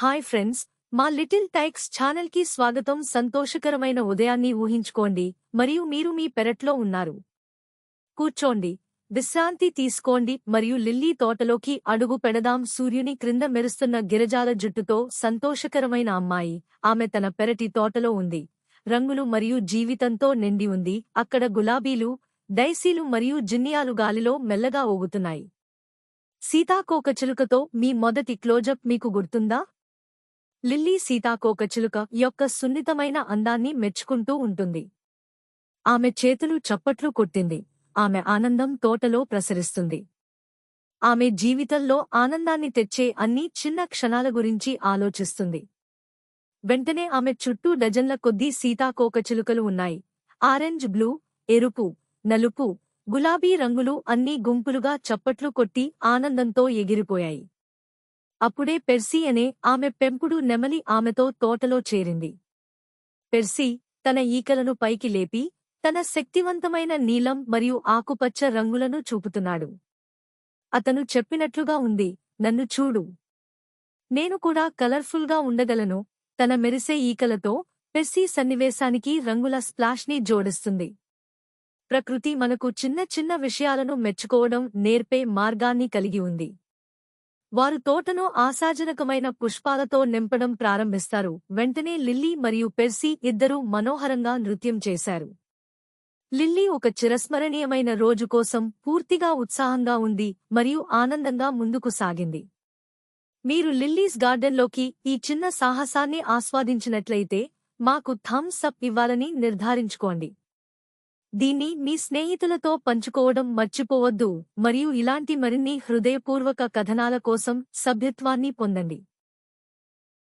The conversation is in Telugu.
హాయ్ ఫ్రెండ్స్ మా లిటిల్ టైక్స్ ఛానల్కి స్వాగతం. సంతోషకరమైన ఉదయాన్ని ఊహించుకోండి. మరియు మీరు మీ పెరట్లో ఉన్నారు. కూర్చోండి. విశ్రాంతి తీసుకోండి. మరియు లిల్లీ తోటలోకి అడుగు పెడదాం. సూర్యుని క్రింద మెరుస్తున్న గిరజాల జుట్టుతో సంతోషకరమైన అమ్మాయి. ఆమె తన పెరటి తోటలో ఉంది. రంగులు మరియు జీవితంతో నిండి ఉంది. అక్కడ గులాబీలు డైసీలు మరియు జిన్నియాలు గాలిలో మెల్లగా ఊగుతున్నాయి. సీతాకోకచిలుకతో మీ మొదటి క్లోజప్ మీకు గుర్తుందా? లిల్లీ సీతాకోకచిలుక యొక్క సున్నితమైన అందాన్ని మెచ్చుకుంటూ ఉంటుంది. ఆమె చేతులు చప్పట్లు కొట్టింది. ఆమె ఆనందం తోటలో ప్రసరిస్తుంది. ఆమె జీవితంలో ఆనందాన్ని తెచ్చే అన్ని చిన్న క్షణాల గురించి ఆలోచిస్తుంది. వెంటనే ఆమె చుట్టూ డజన్ల కొద్దీ సీతాకోకచిలుకలు ఉన్నాయి. ఆరెంజ్ బ్లూ ఎరుపు నలుపు గులాబీ రంగులు అన్నీ గుంపులుగా చప్పట్లు కొట్టి ఆనందంతో ఎగిరిపోయాయి. అప్పుడే పెర్సీ అనే ఆమె పెంపుడు నెమలి ఆమెతో తోటలో చేరింది. పెర్సీ తన ఈకలను పైకి లేపి తన శక్తివంతమైన నీలం మరియు ఆకుపచ్చ రంగులను చూపుతున్నాడు. అతను చెప్పినట్లుగా ఉంది నన్ను చూడు. నేను కూడా కలర్ఫుల్గా ఉండగలను. తన మెరిసే ఈకలతో పెర్సీ సన్నివేశానికి రంగుల స్ప్లాష్ని జోడిస్తుంది. ప్రకృతి మనకు చిన్న చిన్న విషయాలను మెచ్చుకోవడం నేర్పే మార్గాన్ని కలిగి ఉంది. వారు తోటను ఆశాజనకమైన పుష్పాలతో నింపడం ప్రారంభిస్తారు. వెంటనే లిల్లీ మరియు పెర్సీ ఇద్దరూ మనోహరంగా నృత్యం చేశారు. లిల్లీ ఒక చిరస్మరణీయమైన రోజు కోసం పూర్తిగా ఉత్సాహంగా ఉంది మరియు ఆనందంగా ముందుకు సాగింది. మీరు లిల్లీస్ గార్డెన్లోకి ఈ చిన్న సాహసాన్ని ఆస్వాదించినట్లయితే మాకు థమ్స్ అప్ ఇవ్వాలని నిర్ధారించుకోండి. దీన్ని మీ స్నేహితులతో పంచుకోవడం మర్చిపోవద్దు మరియు ఇలాంటి మరిన్ని హృదయపూర్వక కథనాల కోసం సభ్యత్వాన్ని పొందండి.